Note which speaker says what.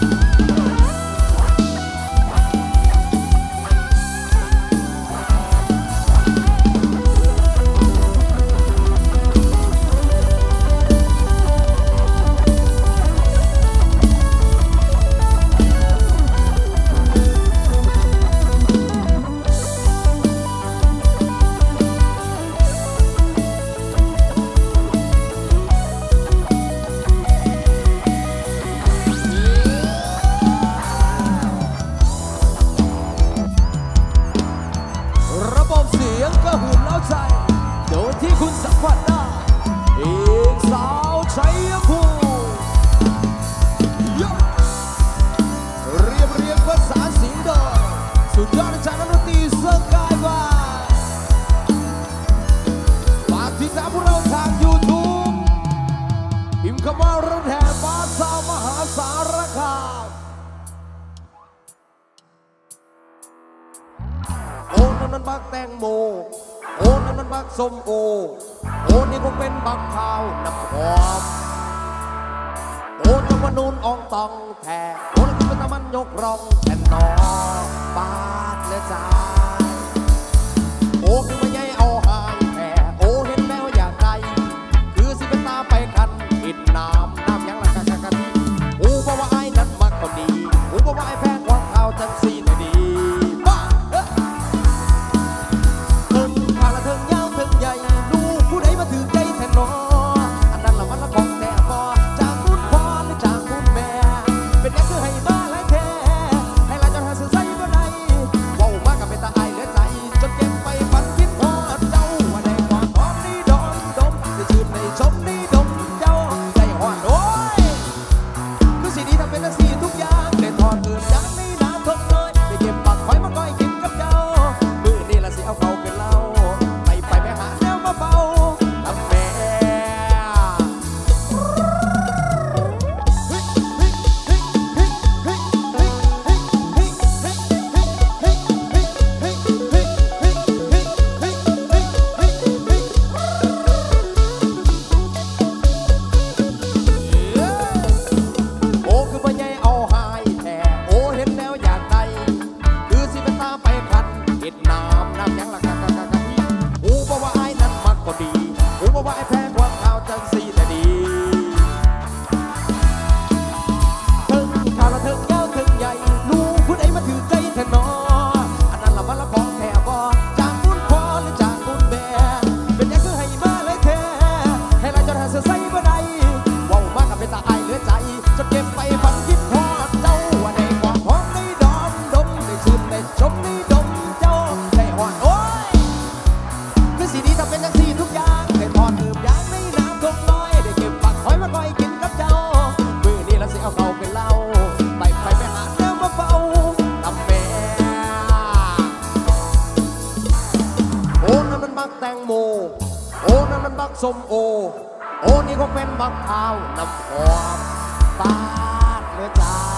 Speaker 1: Bye. ดยดจากนักดนตรีสกายบาสฝากติดตามเราทาง YouTube มพ์ควรุ่นแห่ฟ้าสามหาสารคามโอ้นั่นมันบักแตงโม โอ้นั่นมันบักส้มโอ โอ้นี่คงเป็นบักขาวน้ำหอม นูนองตองแทนคนมันมันยกรองแทนนอบาดและจ้า over what I งโม โอ้นั่นมันบักสมโอ โอ้นี่ก็เป็นบักพร้าวนำหอมปาดเลยจ้า